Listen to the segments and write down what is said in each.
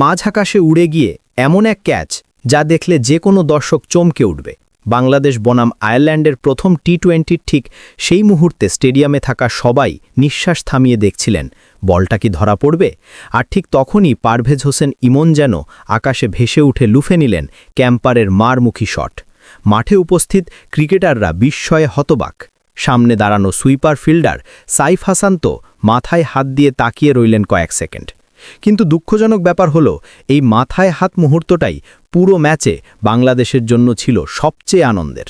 মাঝ আকাশে উড়ে গিয়ে এমন এক ক্যাচ যা দেখলে যে কোনো দর্শক চমকে উঠবে। বাংলাদেশ বনাম আয়ারল্যান্ডের প্রথম টি টোয়েন্টির ঠিক সেই মুহূর্তে স্টেডিয়ামে থাকা সবাই নিঃশ্বাস থামিয়ে দেখছিলেন, বলটা কি ধরা পড়বে? আর ঠিক তখনই পারভেজ হোসেন ইমন যেন আকাশে ভেসে উঠে লুফে নিলেন ক্যাম্পারের মারমুখী শট। মাঠে উপস্থিত ক্রিকেটাররা বিস্ময়ে হতবাক। সামনে দাঁড়ানো সুইপার ফিল্ডার সাইফ হাসান তো মাথায় হাত দিয়ে তাকিয়ে রইলেন কয়েক সেকেন্ড। কিন্তু দুঃখজনক ব্যাপার হলো, এই মাথায় হাত মুহূর্তটাই পুরো ম্যাচে বাংলাদেশের জন্য ছিল সবচেয়ে আনন্দের।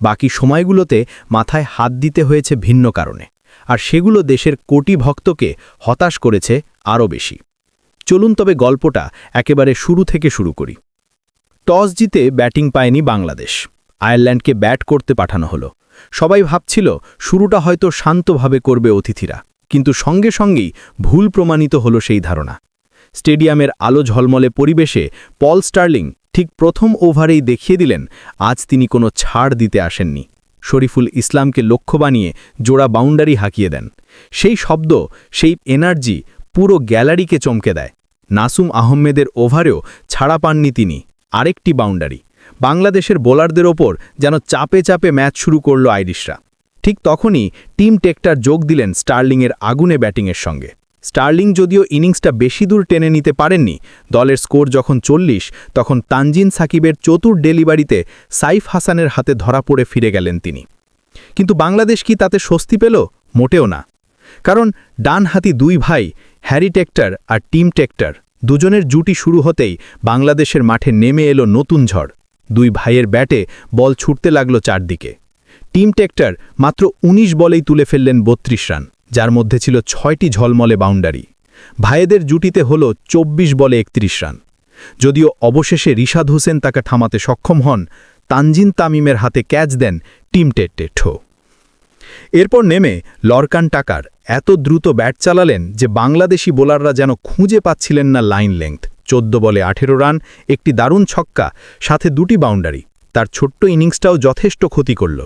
বাকি সময়গুলোতে মাথায় হাত দিতে হয়েছে ভিন্ন কারণে, আর সেগুলো দেশের কোটি ভক্তকে হতাশ করেছে আরও বেশি। চলুন তবে গল্পটা একেবারে শুরু থেকে শুরু করি। টস জিতে ব্যাটিং পায়নি বাংলাদেশ। আয়ারল্যান্ডকে ব্যাট করতে পাঠানো হলো। সবাই ভাবছিল, শুরুটা হয়তো শান্তভাবে করবে অতিথিরা। কিন্তু সঙ্গে সঙ্গেই ভুল প্রমাণিত হলো সেই ধারণা। স্টেডিয়ামের আলো ঝলমলে পরিবেশে পল স্টার্লিং ঠিক প্রথম ওভারেই দেখিয়ে দিলেন, আজ তিনি কোনো ছাড় দিতে আসেননি। শরীফুল ইসলামকে লক্ষ্য বানিয়ে জোড়া বাউন্ডারি হাঁকিয়ে দেন। সেই শব্দ, সেই এনার্জি পুরো গ্যালারিকে চমকে দেয়। নাসুম আহমেদের ওভারেও ছাড়া পাননি তিনি। আরেকটি বাউন্ডারি। বাংলাদেশের বোলারদের ওপর যেন চাপে চাপে ম্যাচ শুরু করল আইরিশরা। ঠিক তখনই টিম টেক্টার যোগ দিলেন স্টার্লিংয়ের আগুনে ব্যাটিংয়ের সঙ্গে। স্টার্লিং যদিও ইনিংসটা বেশি দূর টেনে নিতে পারেননি, দলের স্কোর যখন চল্লিশ, তখন তানজিন সাকিবের চতুর ডেলিভারিতে সাইফ হাসানের হাতে ধরা পড়ে ফিরে গেলেন তিনি। কিন্তু বাংলাদেশ কি তাতে স্বস্তি পেল? মোটেও না। কারণ ডানহাতি দুই ভাই, হ্যারি টেক্টার আর টিম টেক্টার, দুজনের জুটি শুরু হতেই বাংলাদেশের মাঠে নেমে এলো নতুন ঝড়। দুই ভাইয়ের ব্যাটে বল ছুটতে লাগল চারদিকে। টিম টেক্টার মাত্র ১৯ বলেই তুলে ফেললেন বত্রিশ রান, যার মধ্যে ছিল ছয়টি ঝলমলে বাউন্ডারি। ভাইয়েদের জুটিতে হল ২৪ বলে একত্রিশ রান। যদিও অবশেষে রিশাদ হোসেন তাকে থামাতে সক্ষম হন, তানজিন তামিমের হাতে ক্যাচ দেন টিম টেট্টেঠো এরপর নেমে লরকান টাকার এত দ্রুত ব্যাট চালালেন যে বাংলাদেশি বোলাররা যেন খুঁজে পাচ্ছিলেন না লাইন লেংথ। চোদ্দ বলে আঠেরো রান, একটি দারুণ ছক্কা, সাথে দুটি বাউন্ডারি। তার ছোট্ট ইনিংসটাও যথেষ্ট ক্ষতি করল।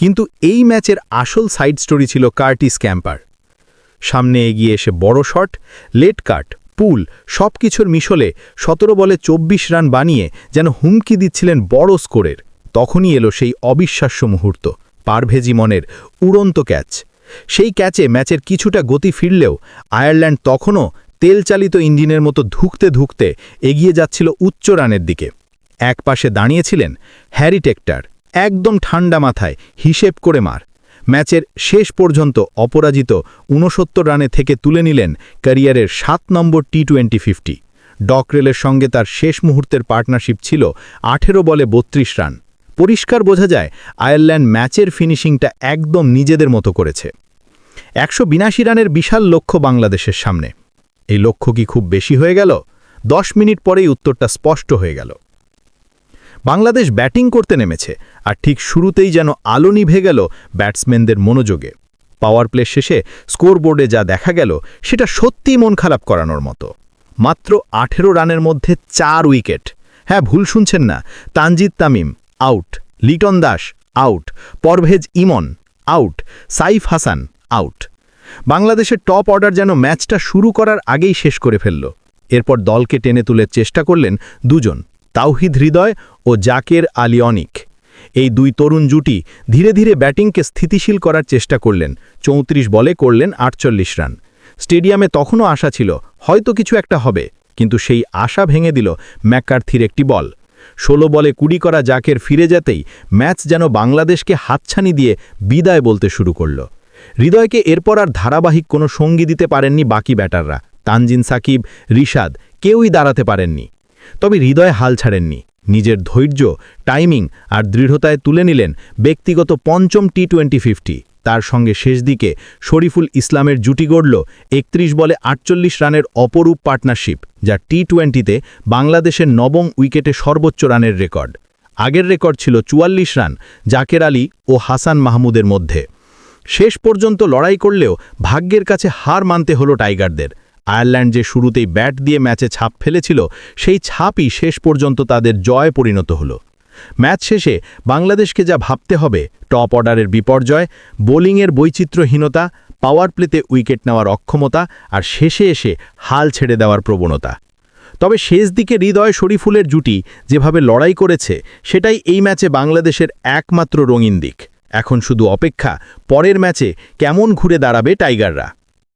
কিন্তু এই ম্যাচের আসল সাইড স্টোরি ছিল কার্টিস ক্যাম্পার। সামনে এগিয়ে এসে বড় শট, লেট কাট, পুল সব কিছুর মিশলে সতেরো বলে ২৪ রান বানিয়ে যেন হুমকি দিচ্ছিলেন বড় স্কোরের। তখনই এলো সেই অবিশ্বাস্য মুহূর্ত, পারভেজি মনের উড়ন্ত ক্যাচ। সেই ক্যাচে ম্যাচের কিছুটা গতি ফিরলেও আয়ারল্যান্ড তখনও তেলচালিত ইঞ্জিনের মতো ধুকতে ধুকতে এগিয়ে যাচ্ছিল উচ্চ রানের দিকে। এক পাশে দাঁড়িয়েছিলেন হ্যারি টেক্টার। একদম ঠান্ডা মাথায় হিসেব করে মার। ম্যাচের শেষ পর্যন্ত অপরাজিত ঊনসত্তর রানে থেকে তুলে নিলেন ক্যারিয়ারের সাত নম্বর টি টোয়েন্টি ফিফটি ডকরেলের সঙ্গে তার শেষ মুহূর্তের পার্টনারশিপ ছিল আঠেরো বলে বত্রিশ রান। পরিষ্কার বোঝা যায়, আয়ারল্যান্ড ম্যাচের ফিনিশিংটা একদম নিজেদের মতো করেছে। একশো বিনাশি রানের বিশাল লক্ষ্য বাংলাদেশের সামনে। এই লক্ষ্য কি খুব বেশি হয়ে গেল? দশ মিনিট পরেই উত্তরটা স্পষ্ট হয়ে গেল। বাংলাদেশ ব্যাটিং করতে নেমেছে, আর ঠিক শুরুতেই যেন আলো নিভে গেল ব্যাটসম্যানদের মনোযোগে। পাওয়ার প্লে শেষে স্কোরবোর্ডে যা দেখা গেল, সেটা সত্যিই মন খারাপ করানোর মতো। মাত্র আঠেরো রানের মধ্যে চার উইকেট। হ্যাঁ ভুল শুনছেন না। Tanzid Tamim, out. Liton Das, out. Parvez Emon, out. Saif Hasan, out. বাংলাদেশের টপ অর্ডার যেন ম্যাচটা শুরু করার আগেই শেষ করে ফেলল। এরপর দলকে টেনে তুলে চেষ্টা করলেন দুজন। তাওহিদ হৃদয় ও জাকের আলী অনিক। এই দুই তরুণ জুটি ধীরে ধীরে ব্যাটিংকে স্থিতিশীল করার চেষ্টা করলেন, চৌত্রিশ বলে করলেন আটচল্লিশ রান। স্টেডিয়ামে তখনও আশা ছিল, হয়তো কিছু একটা হবে, কিন্তু সেই আশা ভেঙে দিল ম্যাকার্থির একটি বল। ষোলো বলে কুড়ি করা জাকের ফিরে যেতেই ম্যাচ যেন বাংলাদেশকে হাতছানি দিয়ে বিদায় বলতে শুরু করল। হৃদয়কে এরপর আর ধারাবাহিক কোনো সঙ্গী দিতে পারেননি বাকি ব্যাটাররা। তানজিন সাকিব, রিশাদ, কেউই দাঁড়াতে পারেননি। তবে হৃদয় হাল ছাড়েননি। নিজের ধৈর্য টাইমিং আর দৃঢ়তায় তুলে নিলেন ব্যক্তিগত পঞ্চম টি টোয়েন্টি ফিফটি তার সঙ্গে শেষ দিকে শরীফুল ইসলামের জুটি গড়ল একত্রিশ বলে আটচল্লিশ রানের অপরূপ পার্টনারশিপ যা টি টোয়েন্টিতে বাংলাদেশের নবম উইকেটে সর্বোচ্চ রানের রেকর্ড। আগের রেকর্ড ছিল চুয়াল্লিশ রান জাকের আলী ও হাসান মাহমুদের মধ্যে। শেষ পর্যন্ত লড়াই করলেও ভাগ্যের কাছে হার মানতে হলো টাইগারদের। আয়ারল্যান্ড যে শুরুতেই ব্যাট দিয়ে ম্যাচে ছাপ ফেলেছিল, সেই ছাপই শেষ পর্যন্ত তাদের জয় পরিণত হল। ম্যাচ শেষে বাংলাদেশকে যা ভাবতে হবে, টপ অর্ডারের বিপর্যয়, বোলিংয়ের বৈচিত্র্যহীনতা, পাওয়ার প্লেতে উইকেট নেওয়ার অক্ষমতা, আর শেষে এসে হাল ছেড়ে দেওয়ার প্রবণতা। তবে শেষ দিকে হৃদয় শরীফুলের জুটি যেভাবে লড়াই করেছে, সেটাই এই ম্যাচে বাংলাদেশের একমাত্র রঙিন দিক। এখন শুধু অপেক্ষা, পরের ম্যাচে কেমন ঘুরে দাঁড়াবে টাইগাররা?